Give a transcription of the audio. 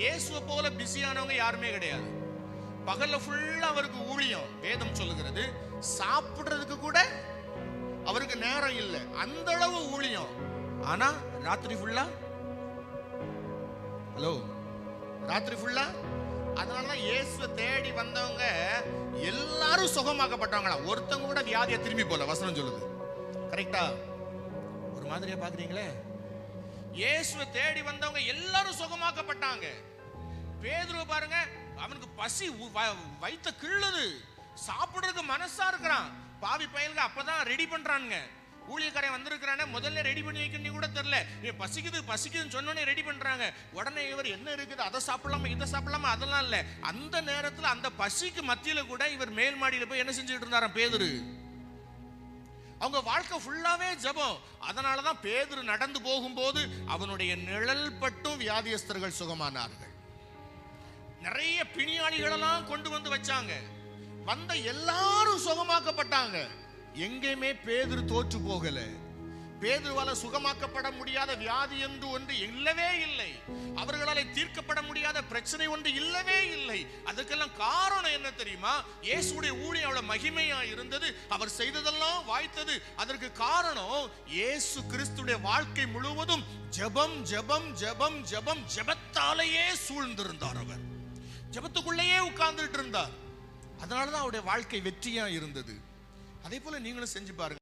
இயேசுவை போல பிஸியானவங்க யாருமே கிடையாது. பகல்ல ஃபுல்லா அவருக்கு ஊழியம் வேதம் சொல்லுகிறது. சாப்பிடுறதுக்கு கூட அவருக்கு நேரம் இல்லை. அந்த அளவு ஊழியம். ஆனா ராத்திரி ஃபுல்லா ஹலோ ராத்திரி ஃபுல்லா அதனால இயேசுவை தேடி வந்தவங்க எல்லாரும் சுகமாக்கப்பட்டவங்களா. ஒருத்தவங்க கூட வியாதியை திரும்பி போல வசனம் சொல்லுது. கரெக்டா ஒரு மாதிரியா பாக்குறீங்களே? இயேசுவை தேடி வந்தவங்க எல்லாரும் சுகமாக்கப்பட்டாங்க. பேதுருவை பாருங்க அவனுக்கு பசி வைத்த வ- கிள்ளுது. சாப்பிடுறதுக்கு மனசா இருக்கிறான். பாவி பயலுக்கு அப்பதான் ரெடி பண்றானுங்க. ஊழியக்காரன் வந்திருக்கிறானே முதல்ல ரெடி பண்ணி வைக்கணும் கூட தெரியல. இவன் பசிக்குது பசிக்குதுன்னு சொன்னோடனே ரெடி பண்றாங்க. உடனே இவர் என்ன இருக்குது? அதை சாப்பிடலாமா இதை சாப்பிடலாமா? அதெல்லாம் இல்லை. அந்த நேரத்தில் அந்த பசிக்கு மத்தியில் கூட இவர் மேல் மாடியில் போய் என்ன செஞ்சுட்டு இருந்தாராம் பேதுரு? அவங்க வாழ்க்கை ஃபுல்லாவே ஜபம். அதனால தான் பேதுரு நடந்து போகும்போது அவனுடைய நிழல் பட்டும் வியாதியஸ்தர்கள் சுகமானார்கள். நிறைய பிணியாளிகளெல்லாம் கொண்டு வந்து வச்சாங்க. வந்த எல்லாரும் சுகமாக்கப்பட்டாங்க. எங்கேயுமே பேதுரு தோற்று போகல. பேதுருவால சுகமாக்கப்பட முடியாத வியாதி என்று ஒன்று இல்லவே இல்லை. அவர்களால் தீர்க்கப்பட முடியாத பிரச்சனை ஒன்று இல்லவே இல்லை. அதுக்கெல்லாம் காரணம் என்ன? தெரியுமா? இயேசுடைய ஊழியம் அவ்வளவு மகிமையா இருந்தது. அவர் செய்ததெல்லாம் வாய்த்தது. அதற்கு காரணம் இயேசு கிறிஸ்துடைய வாழ்க்கை முழுவதும் ஜபம் ஜபம் ஜபம் ஜபம் ஜபத்தாலேயே சூழ்ந்திருந்தார் அவர். ஜபத்துக்குள்ளேயே உட்கார்ந்துட்டு இருந்தார். அதனாலதான் அவருடைய வாழ்க்கை வெற்றியா இருந்தது. அதே போல நீங்களும் செஞ்சு பாருங்க.